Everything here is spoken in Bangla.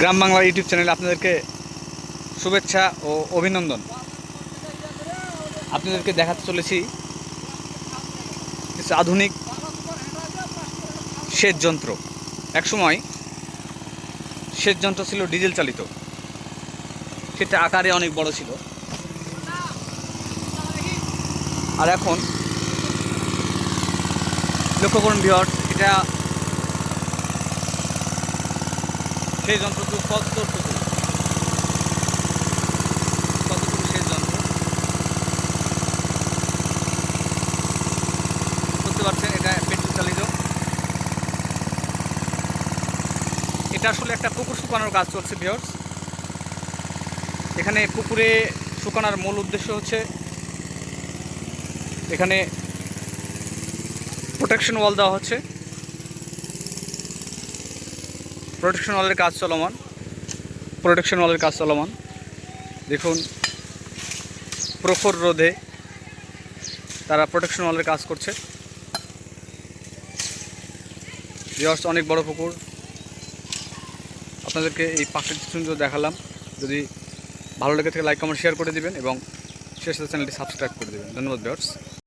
গ্রাম বাংলা ইউটিউব চ্যানেলে আপনাদেরকে শুভেচ্ছা ও অভিনন্দন। আপনাদেরকে দেখাতে চলেছি কিছু আধুনিক সেচ যন্ত্র একসময় সেচ যন্ত্র ছিল ডিজেল চালিত। সেটা আকারে অনেক বড় ছিল। আর এখন লক্ষ্য করুন ভিওর এটা সেই যন্ত্রটুকু কতটুকু কতটুকু সেই যন্ত্র? বুঝতে পারছেন? এটা পেট্রোল চালিত এটা আসলে একটা পুকুর শুকানোর কাজ চলছে ভিওর্স এখানে পুকুরে শুকানোর মূল উদ্দেশ্য হচ্ছে এখানে প্রোটেকশন ওয়াল দেওয়া হচ্ছে। প্রোটেকশন ওয়ালের কাজ চলমান। প্রোটেকশন ওয়ালের কাজ চলমান। দেখুন, প্রখর রোধে তারা প্রোটেকশন ওয়ালের কাজ করছে। জাস্ট অনেক বড় পুকুর। আপনাদেরকে এই প্রাকৃতিক সুন্দর দেখালাম। যদি ভালো লেগে থাকে লাইক কমেন্ট শেয়ার করে দিবেন এবং শেষ চ্যানেলটি সাবস্ক্রাইব করে দেবেন। ধন্যবাদ ভিউয়ার্স